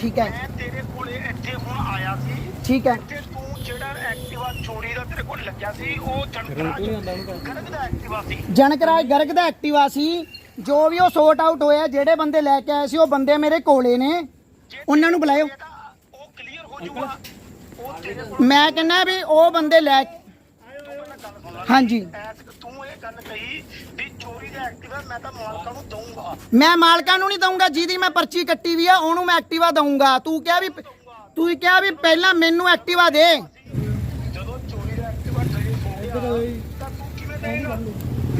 ਠੀਕ ਹੈ। ਮੈਂ ਤੇਰੇ ਕੋਲੇ ਇੱਥੇ ਹੁਣ ਆਇਆ ਸੀ। ਠੀਕ ਹੈ। ਤੇ ਤੂੰ ਜਿਹੜਾ ਐਕਟਿਵਾ ਚੋਰੀ ਦਾ ਤੇਰੇ ਕੋਲ ਲੱਗਿਆ ਸੀ ਉਹ ਜਨਕਰਾਜ ਗਰਗ ਦਾ ਐਕਟਿਵਾ ਸੀ। ਜਨਕਰਾਜ ਗਰਗ ਦਾ ਐਕਟਿਵਾ ਸੀ। ਜੋ ਵੀ ਉਹ ਸੋਰਟ ਆਊਟ ਹੋਇਆ ਜਿਹੜੇ ਬੰਦੇ ਲੈ ਕੇ ਆਏ ਸੀ ਉਹ ਬੰਦੇ ਮੇਰੇ ਕੋਲੇ ਨੇ। ਉਹਨਾਂ ਨੂੰ ਬੁਲਾਇਓ। ਉਹ ਕਲੀਅਰ ਹੋ ਕੋਲ ਮੈਂ ਕਹਿੰਦਾ ਵੀ ਉਹ ਬੰਦੇ ਲੈ ਹਾਂਜੀ। ਤੂੰ ਇਹ ਗੱਲ ਕਹੀ ਵੀ ਚੋਰੀ ਦਾ ਐਕਟਿਵਾ ਮੈਂ ਤਾਂ ਮਾਲਕਾਂ ਨੂੰ ਦਊਂਗਾ। ਮੈਂ ਮਾਲਕਾਂ ਨੂੰ ਨਹੀਂ ਦਊਂਗਾ ਜਿਹਦੀ ਮੈਂ ਪਰਚੀ ਕੱਟੀ ਵੀ ਆ ਉਹਨੂੰ ਮੈਂ ਐਕਟਿਵਾ ਦਊਂਗਾ। ਤੂੰ ਕਿਹਾ ਵੀ ਤੂੰ ਕਿਹਾ ਵੀ ਪਹਿਲਾਂ ਮੈਨੂੰ ਐਕਟਿਵਾ ਦੇ। ਜਦੋਂ ਚੋਰੀ ਦਾ ਐਕਟਿਵਾ ਟ੍ਰੇਸ ਹੋ ਗਿਆ ਤਾਂ ਤੂੰ ਕਿਵੇਂ ਦੇਂਗਾ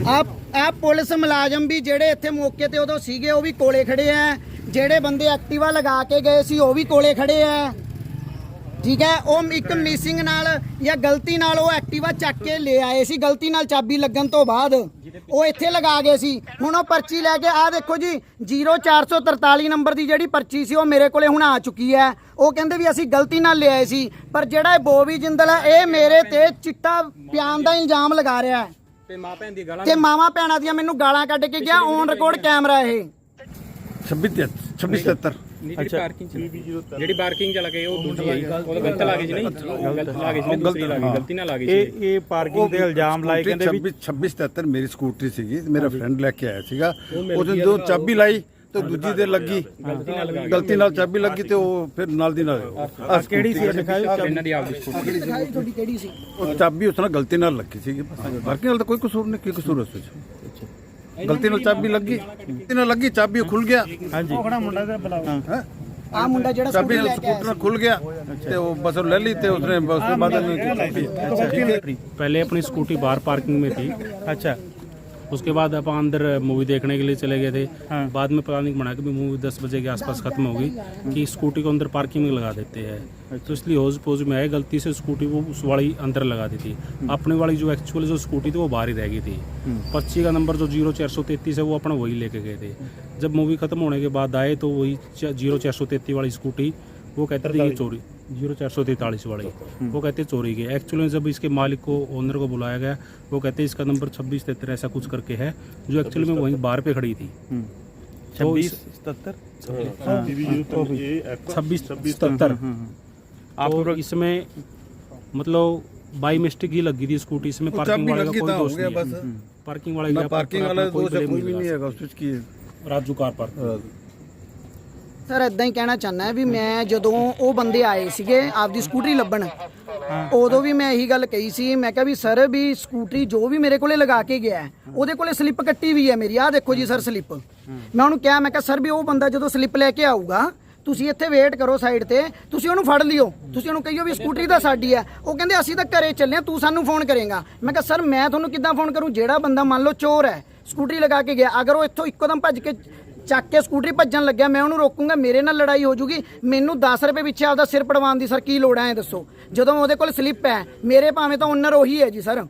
ਆਪ ਆਪ ਪੁਲਿਸ ਮੁਲਾਜ਼ਮ ਵੀ ਜਿਹੜੇ ਇੱਥੇ ਮੌਕੇ ਤੇ ਉਦੋਂ ਸੀਗੇ ਉਹ ਵੀ ਕੋਲੇ ਖੜੇ ਆ। ਜਿਹੜੇ ਬੰਦੇ ਐਕਟਿਵਾ ਲਗਾ ਕੇ ਗਏ ਸੀ ਉਹ ਵੀ ਕੋਲੇ ਖੜੇ ਆ। ਠੀਕ ਹੈ ਉਹ ਇੱਕ ਮਿਸਿੰਗ ਨਾਲ ਜਾਂ ਗਲਤੀ ਨਾਲ ਉਹ ਐਕਟਿਵਾ ਚੱਕ ਕੇ ਲੈ ਆਏ ਸੀ। ਗਲਤੀ ਨਾਲ ਚਾਬੀ ਲੱਗਣ ਤੋਂ ਬਾਅਦ ਉਹ ਇੱਥੇ ਲਗਾ ਗਏ ਸੀ। ਹੁਣ ਉਹ ਪਰਚੀ ਲੈ ਕੇ ਆ ਦੇਖੋ ਜੀ 0443 ਨੰਬਰ ਦੀ ਜਿਹੜੀ ਪਰਚੀ ਸੀ ਉਹ ਮੇਰੇ ਕੋਲੇ ਹੁਣ ਆ ਚੁੱਕੀ ਹੈ। ਉਹ ਕਹਿੰਦੇ ਵੀ ਅਸੀਂ ਗਲਤੀ ਨਾਲ ਲਿਆਏ ਸੀ ਪਰ ਜਿਹੜਾ ਇਹ ਬੋਵੀ ਜਿੰਦਲ ਹੈ ਇਹ ਮੇਰੇ ਤੇ ਚਿੱਟਾ ਪਿਆਨ ਦਾ ਇਲਜ਼ਾਮ ਲਗਾ ਰਿਹਾ ਹੈ। ਤੇ ਮਾਂ ਭੈਣ ਦੀ ਗਾਲਾਂ ਤੇ ਮਾਵਾ ਭੈਣਾਂ ਦੀਆਂ ਮੈਨੂੰ ਗਾਲਾਂ ਕੱਢ ਕੇ ਗਿਆ ਔਨ ਰਿਕਾਰਡ ਕੈਮਰਾ ਇਹ। 26 26 77 ਜਿਹੜੀ ਪਾਰਕਿੰਗ ਚ ਜਿਹੜੀ ਪਾਰਕਿੰਗ ਚ ਲਗੇ ਉਹ ਦੂਜੀ ਆਈ ਉਹ ਤਾਂ ਗਲਤ ਲੱਗੇ ਜੀ ਨਹੀਂ? ਗਲਤ ਲੱਗੇ ਜੀ ਦੂਸਰੀ ਲੱਗੀ ਗਲਤੀ ਨਾਲ ਲੱਗੀ ਇਹ ਇਹ ਪਾਰਕਿੰਗ ਦੇ ਇਲਜ਼ਾਮ ਲਾਏ ਕਹਿੰਦੇ ਵੀ 26 26 77 ਮੇਰੀ ਸਕੂਟਰੀ ਸੀਗੀ। ਮੇਰਾ ਫਰੈਂਡ ਲੈ ਕੇ ਆਇਆ ਸੀਗਾ। ਉਹਦੇ ਦੋ ਚਾਬੀ ਲਾਈ ਤੇ ਦੂਜੀ ਦੇ ਲੱਗੀ। ਗਲਤੀ ਨਾਲ ਚਾਬੀ ਲੱਗੀ ਤੇ ਉਹ ਫਿਰ ਨਾਲ ਦੀ ਨਾਲ। ਆਹ ਕਿਹੜੀ ਸੀ? ਦਿਖਾਓ ਇਹਨਾਂ ਦੀ ਆਪਦੀ ਸਕੂਟਰ ਦਿਖਾਈ ਤੁਹਾਡੀ ਕਿਹੜੀ ਸੀ? ਉਹ ਚਾਬੀ ਉਸ ਨਾਲ ਗਲਤੀ ਨਾਲ ਲੱਗੀ ਸੀਗੀ। ਬਾਕੀ ਨਾਲ ਤਾਂ ਕੋਈ ਕਸੂਰ ਨਹੀਂ ਕੀ ਕਸੂਰ ਉਸ ਵਿੱਚ? ਗਲਤੀ ਨਾਲ ਚਾਬੀ ਲੱਗੀ। ਗਲਤੀ ਨਾਲ ਲੱਗੀ ਚਾਬੀ ਖੁੱਲ ਗਿਆ। ਹਾਂਜੀ। ਉਹ ਖੜਾ ਮੁੰਡਾ ਤੇ ਬੁਲਾਓ। ਆ ਮੁੰਡਾ ਜਿਹੜਾ ਚਾਬੀ ਨਾਲ ਸਕੂਟਰ ਖੁੱਲ ਗਿਆ ਤੇ ਉਹ ਬਸ ਲੈ ਲਈ ਤੇ ਉਸਨੇ ਬਸ ਬਾਅਦ ਵਿੱਚ ਪਹਿਲੇ ਆਪਣੀ ਸਕੂਟੀ ਬਾਹਰ ਪਾਰਕਿੰਗ ਮੇ ਥੀ। ਅੱਛਾ। उसके बाद अपन अंदर मूवी देखने के लिए चले गए थे। हाँ। बाद में प्लानिंग बना कि भी मूवी दस बजे के आसपास खत्म होगी कि स्कूटी को अंदर पार्किंग में लगा देते हैं। तो इसलिए हौज पोज में आए गलती से स्कूटी वो उस वाली अंदर लगा दी थी। अपने वाली जो एक्चुअल जो स्कूटी थी वो बाहर ही रह गई थी। पर्ची का नंबर जो ज़ीरो चार सौ तैतीस है वो अपना वही लेके गए थे। जब मूवी खत्म होने के बाद आए तो वही ज़ीरो चार सौ तैतीस वाली स्कूटी वो कहते थे ये चोरी। ज़ीरो चार सौ तैतालीस वाली। वो कहते चोरी की। एक्चुअली जब इसके मालिक को ओनर को बुलाया गया वो कहते इसका नंबर छब्बीस तिहत्तर ऐसा कुछ करके है जो एक्चुअली में वहीं बाहर पे खड़ी थी। 26 77 छब्बीस सत्तर? आप तो इसमें मतलब बाई मिस्टेक ही लगी थी स्कूटी इसमें पार्किंग वाले का कोई हो दोष नहीं पार्किंग वाले का पार्किंग वाला कोई है नहीं है की। राजू कार पार्क ਸਰ ਇਦਾਂ ਹੀ ਕਹਿਣਾ ਚਾਹੁੰਦਾ ਵੀ ਮੈਂ ਜਦੋਂ ਉਹ ਬੰਦੇ ਆਏ ਸੀਗੇ ਆਪਦੀ ਸਕੂਟਰੀ ਲੱਭਣ ਉਦੋਂ ਵੀ ਮੈਂ ਇਹੀ ਗੱਲ ਕਹੀ ਸੀ ਮੈਂ ਕਿਹਾ ਵੀ ਸਰ ਵੀ ਸਕੂਟਰੀ ਜੋ ਵੀ ਮੇਰੇ ਕੋਲੇ ਲਗਾ ਕੇ ਗਿਆ ਉਹਦੇ ਕੋਲੇ ਸਲਿੱਪ ਕੱਟੀ ਵੀ ਹੈ ਮੇਰੀ ਆਹ ਦੇਖੋ ਜੀ ਸਰ ਸਲਿੱਪ। ਮੈਂ ਉਹਨੂੰ ਕਿਹਾ ਮੈਂ ਕਿਹਾ ਸਰ ਵੀ ਉਹ ਬੰਦਾ ਜਦੋਂ ਸਲਿੱਪ ਲੈ ਕੇ ਆਊਗਾ ਤੁਸੀਂ ਇੱਥੇ ਵੇਟ ਕਰੋ ਸਾਈਡ ਤੇ ਤੁਸੀਂ ਉਹਨੂੰ ਫੜ ਲਿਓ ਤੁਸੀਂ ਉਹਨੂੰ ਕਹੀਓ ਵੀ ਸਕੂਟਰੀ ਤਾਂ ਸਾਡੀ ਹੈ ਉਹ ਕਹਿੰਦੇ ਅਸੀਂ ਤਾਂ ਘਰੇ ਚੱਲੇ ਹਾਂ, ਤੂੰ ਸਾਨੂੰ ਫੋਨ ਕਰੇਗਾ। ਮੈਂ ਕਿਹਾ ਸਰ ਮੈਂ ਤੁਹਾਨੂੰ ਕਿੱਦਾਂ ਫੋਨ ਕਰੂੰ ਜਿਹੜਾ ਬੰਦਾ ਮੰਨ ਲਓ ਚੋਰ ਹੈ ਸਕੂਟਰੀ ਲਗਾ ਕੇ ਗਿਆ ਅਗਰ ਉਹ ਇੱਥੋਂ ਇੱਕੋ ਦਮ ਭੱਜ ਕੇ ਚੱਕ ਕੇ ਸਕੂਟਰੀ ਭੱਜਣ ਲੱਗਿਆ, ਮੈਂ ਉਹਨੂੰ ਰੋਕੂੰਗਾ, ਮੇਰੇ ਨਾਲ ਲੜਾਈ ਹੋ ਜੂਗੀ। ਮੈਨੂੰ 10 ਰੁਪਏ ਪਿੱਛੇ ਆਪਦਾ ਸਿਰ ਪੜਵਾਉਣ ਦੀ, ਸਰ, ਕੀ ਲੋੜ ਹੈ ਇਹ ਦੱਸੋ। ਜਦੋਂ ਉਹਦੇ ਕੋਲ ਸਲਿੱਪ ਹੈ, ਮੇਰੇ ਭਾਵੇਂ ਤਾਂ ਓਨਰ ਉਹੀ ਹੈ ਜੀ, ਸਰ।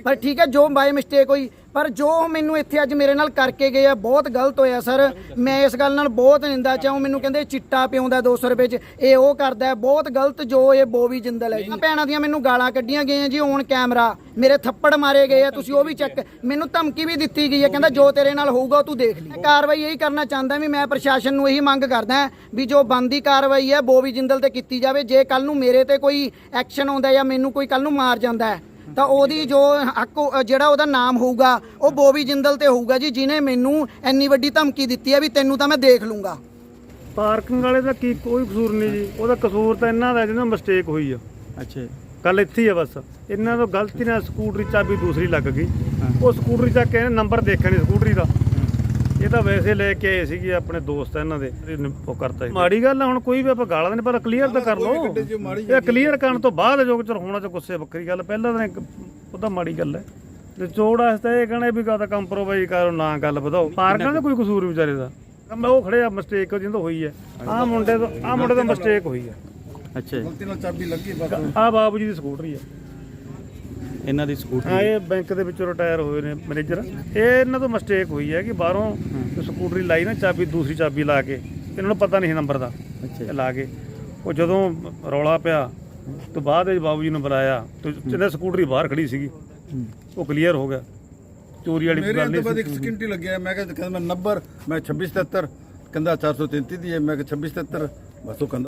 ਪਰ ਠੀਕ ਹੈ ਜੋ ਬਾਈ ਮਿਸਟੇਕ ਹੋਈ ਪਰ ਜੋ ਮੈਨੂੰ ਇੱਥੇ ਅੱਜ ਮੇਰੇ ਨਾਲ ਕਰਕੇ ਗਏ ਆ ਬਹੁਤ ਗਲਤ ਹੋਇਆ ਸਰ। ਮੈਂ ਇਸ ਗੱਲ ਨਾਲ ਬਹੁਤ ਨਿੰਦਾ ਚਾਹੂੰ ਮੈਨੂੰ ਕਹਿੰਦੇ ਚਿੱਟਾ ਪਿਉਂਦਾ 200 ਰੁਪਏ ਚ ਇਹ ਉਹ ਕਰਦਾ ਹੈ ਬਹੁਤ ਗਲਤ ਜੋ ਇਹ ਬੋਵੀ ਜਿੰਦਲ ਹੈ। ਜੀ ਭੈਣਾਂ ਦੀਆਂ ਮੈਨੂੰ ਗਾਲਾਂ ਕੱਢੀਆਂ ਗਈਆਂ ਜੀ ਔਨ ਕੈਮਰਾ ਮੇਰੇ ਥੱਪੜ ਮਾਰੇ ਗਏ ਆ ਤੁਸੀਂ ਉਹ ਵੀ ਚੈੱਕ ਮੈਨੂੰ ਧਮਕੀ ਵੀ ਦਿੱਤੀ ਗਈ ਹੈ ਕਹਿੰਦਾ ਜੋ ਤੇਰੇ ਨਾਲ ਹੋਊਗਾ ਉਹ ਤੂੰ ਦੇਖ ਲਈ। ਕਾਰਵਾਈ ਇਹੀ ਕਰਨਾ ਚਾਹੁੰਦਾ ਵੀ ਮੈਂ ਪ੍ਰਸ਼ਾਸਨ ਨੂੰ ਇਹੀ ਮੰਗ ਕਰਦਾ ਵੀ ਜੋ ਬੰਦੀ ਕਾਰਵਾਈ ਹੈ ਬੋਵੀ ਜਿੰਦਲ ਤੇ ਕੀਤੀ ਜਾਵੇ ਜੇ ਕੱਲ ਨੂੰ ਮੇਰੇ ਤੇ ਕੋਈ ਐਕਸ਼ਨ ਆਉਂਦਾ ਜਾਂ ਮੈਨੂੰ ਕੋਈ ਕੱਲ ਨੂੰ ਮਾਰ ਜਾਂਦਾ ਹੈ ਤਾਂ ਉਹਦੀ ਜੋ ਹੱਕ ਉਹ- ਜਿਹੜਾ ਉਹਦਾ ਨਾਮ ਹੋਊਗਾ ਉਹ ਬੋਬੀ ਜਿੰਦਲ ਤੇ ਹੋਊਗਾ ਜੀ ਜਿਨੇ ਮੈਨੂੰ ਇੰਨੀ ਵੱਡੀ ਧਮਕੀ ਦਿੱਤੀ ਹੈ ਵੀ ਤੈਨੂੰ ਤਾਂ ਮੈਂ ਦੇਖ ਲੂੰਗਾ। ਪਾਰਕਿੰਗ ਵਾਲੇ ਦਾ ਕੀ ਕੋਈ ਕਸੂਰ ਨਹੀਂ ਜੀ। ਉਹਦਾ ਕਸੂਰ ਤਾਂ ਇਹਨਾਂ ਦਾ ਜਿਹਨਾਂ ਮਿਸਟੇਕ ਹੋਈ ਆ। ਅੱਛਾ ਗੱਲ ਇੱਥੇ ਹੀ ਆ ਬਸ। ਇਹਨਾਂ ਤੋਂ ਗਲਤੀ ਨਾਲ ਸਕੂਟਰੀ ਚਾਬੀ ਦੂਸਰੀ ਲੱਗ ਗਈ। ਉਹ ਸਕੂਟਰੀ ਚੱਕ ਕੇ ਇਹਨੇ ਨੰਬਰ ਦੇਖਿਆ ਨਹੀਂ ਸਕੂਟਰੀ ਦਾ। ਇਹ ਤਾਂ ਵੈਸੇ ਲੈ ਕੇ ਆਏ ਸੀਗੇ ਆਪਣੇ ਦੋਸਤ ਇਹਨਾਂ ਦੇ ਇਹਨੇ ਉਹ ਕਰਤਾ ਸੀ। ਮਾੜੀ ਗੱਲ ਆ ਹੁਣ ਕੋਈ ਵੀ ਆਪਾਂ ਗਾਲਾਂ ਨਹੀਂ ਪਰ ਕਲੀਅਰ ਤਾਂ ਕਰ ਲਓ। ਇਹ ਕਲੀਅਰ ਕਰਨ ਤੋਂ ਬਾਅਦ ਜੋ ਕੁਝ ਹੋਣਾ ਚ ਗੁੱਸੇ ਵੱਖਰੀ ਗੱਲ ਪਹਿਲਾਂ ਤਾਂ ਇੱਕ ਉਹਦਾ ਮਾੜੀ ਗੱਲ ਹੈ ਤੇ ਚੋੜ ਵਾਸਤੇ ਇਹ ਕਹਣਾ ਵੀ ਕਹਦਾ ਕੰਪਰੋਮਾਈਜ਼ ਕਰੋ ਨਾ ਗੱਲ ਵਧਾਓ। ਪਾਰਕਾਂ ਦਾ ਕੋਈ ਕਸੂਰ ਵਿਚਾਰੇ ਦਾ। ਮੈਂ ਉਹ ਖੜੇ ਆ ਮਿਸਟੇਕ ਜਿੰਦੋਂ ਹੋਈ ਹੈ ਆਹ ਮੁੰਡੇ ਤੋਂ ਆਹ ਮੁੰਡੇ ਤੋਂ ਮਿਸਟੇਕ ਹੋਈ ਹੈ ਅੱਛਾ ਜੀ। ਗਲਤੀ ਨਾਲ ਚਾਬੀ ਲੱਗੀ ਬਸ। ਆਹ ਬਾਬੂ ਜੀ ਦੀ ਸਕੂਟਰੀ ਹੈ ਇਹਨਾਂ ਦੀ ਸਕੂਟਰੀ ਹਾਂ ਇਹ ਬੈਂਕ ਦੇ ਵਿੱਚੋਂ ਰਿਟਾਇਰ ਹੋਏ ਨੇ ਮੈਨੇਜਰ ਇਹ ਇਹਨਾਂ ਤੋਂ ਮਿਸਟੇਕ ਹੋਈ ਹੈ ਕਿ ਬਾਹਰੋਂ ਸਕੂਟਰੀ ਲਾਈ ਨਾ ਚਾਬੀ ਦੂਸਰੀ ਚਾਬੀ ਲਾ ਕੇ। ਇਹਨਾਂ ਨੂੰ ਪਤਾ ਨਹੀਂ ਸੀ ਨੰਬਰ ਦਾ। ਅੱਛਾ ਇਹ ਲਾ ਕੇ। ਉਹ ਜਦੋਂ ਰੌਲਾ ਪਿਆ ਤੋਂ ਬਾਅਦ ਇਹ ਬਾਬੂ ਜੀ ਨੂੰ ਬੁਲਾਇਆ। ਤੇ ਸਕੂਟਰੀ ਬਾਹਰ ਖੜੀ ਸੀਗੀ ਉਹ ਕਲੀਅਰ ਹੋ ਗਿਆ। ਚੋਰੀ ਵਾਲੀ ਮੇਰੇ ਗੱਲ ਤੋਂ ਬਾਅਦ ਨਹੀਂ ਇੱਕ ਸਕਿੰਟ ਹੀ ਲੱਗਿਆ ਮੈਂ ਕਿਹਾ ਕਹਿੰਦਾ ਮੈਂ ਨੰਬਰ ਮੈਂ 26 77 ਕਹਿੰਦਾ 433 ਦੀ ਹੈ। ਮੈਂ ਕਿਹਾ 2673 ਬਸ ਉਹ ਕਹਿੰਦਾ